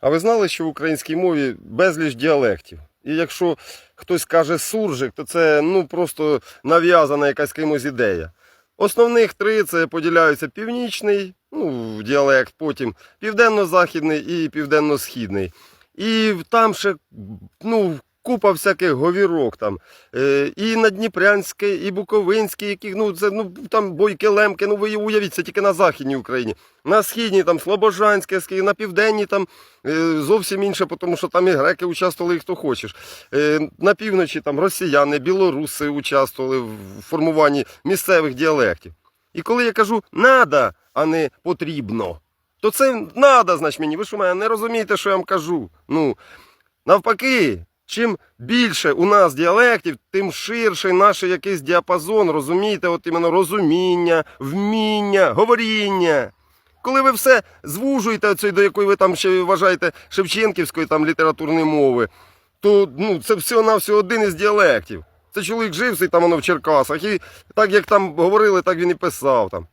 А ви знали, що в українській мові безліч діалектів? І якщо хтось каже суржик, то це ну просто нав'язана якась кимось ідея. Основних три це поділяються північний ну, діалект, потім південно-західний і південно-східний. І там ще ну, купа всяких говірок там. Е, і Надніпрянське, і Буковинське, яких, ну, це, ну, там бойки, лемки, ну ви уявіть, це тільки на Західній Україні. На східній там Слобожанське, на південній там е, зовсім інше, тому що там і греки участвували, і хто хочеш. Е, на півночі там росіяни, білоруси участвували в формуванні місцевих діалектів. І коли я кажу надо, а не потрібно, то це надо, значить мені. Ви що мене не розумієте, що я вам кажу? Ну, навпаки, чим більше у нас діалектів, тим ширший наш якийсь діапазон, розумієте, от іменно розуміння, вміння, говоріння. Коли ви все звужуєте оцю, до якої ви там ще вважаєте Шевченківської там літературної мови, то ну, це всього-навсього один із діалектів. Це чоловік жив цей там воно в Черкасах, і так як там говорили, так він і писав там.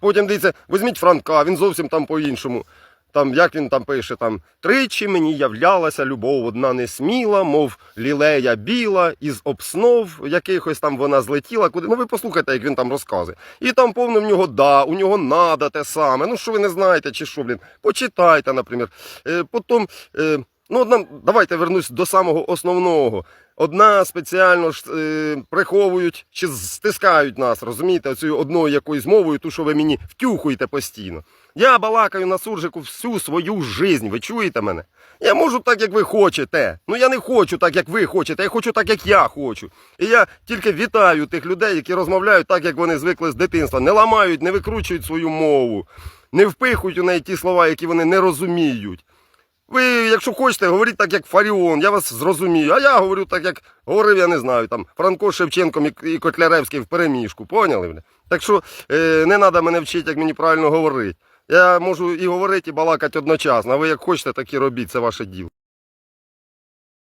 Потім дивіться, візьміть Франка, він зовсім там по-іншому. Там, як він там пише, там тричі мені являлася любов одна несміла, мов лілея біла, із обснов якихось там вона злетіла. Куди? Ну ви послухайте, як він там розказує. І там повно в нього да, у нього надо те саме. Ну що ви не знаєте, чи що, блін? Почитайте, наприклад. Е, потім, е, ну одна, давайте вернусь до самого основного. Одна спеціально ж е, приховують чи стискають нас, розумієте, оцю одною якоюсь мовою, ту, що ви мені втюхуєте постійно. Я балакаю на суржику всю свою жизнь, ви чуєте мене? Я можу так, як ви хочете. Ну я не хочу так, як ви хочете, я хочу так, як я хочу. І я тільки вітаю тих людей, які розмовляють так, як вони звикли з дитинства. Не ламають, не викручують свою мову, не впихують у неї ті слова, які вони не розуміють. Ви, якщо хочете, говоріть так, як Фаріон, я вас зрозумію. А я говорю так, як говорив, я не знаю, там Франко з Шевченком і, Котляревський в переміжку. Поняли? бля? Так що е, не треба мене вчити, як мені правильно говорити. Я можу і говорити, і балакати одночасно. А ви як хочете, так і робіть, це ваше діло.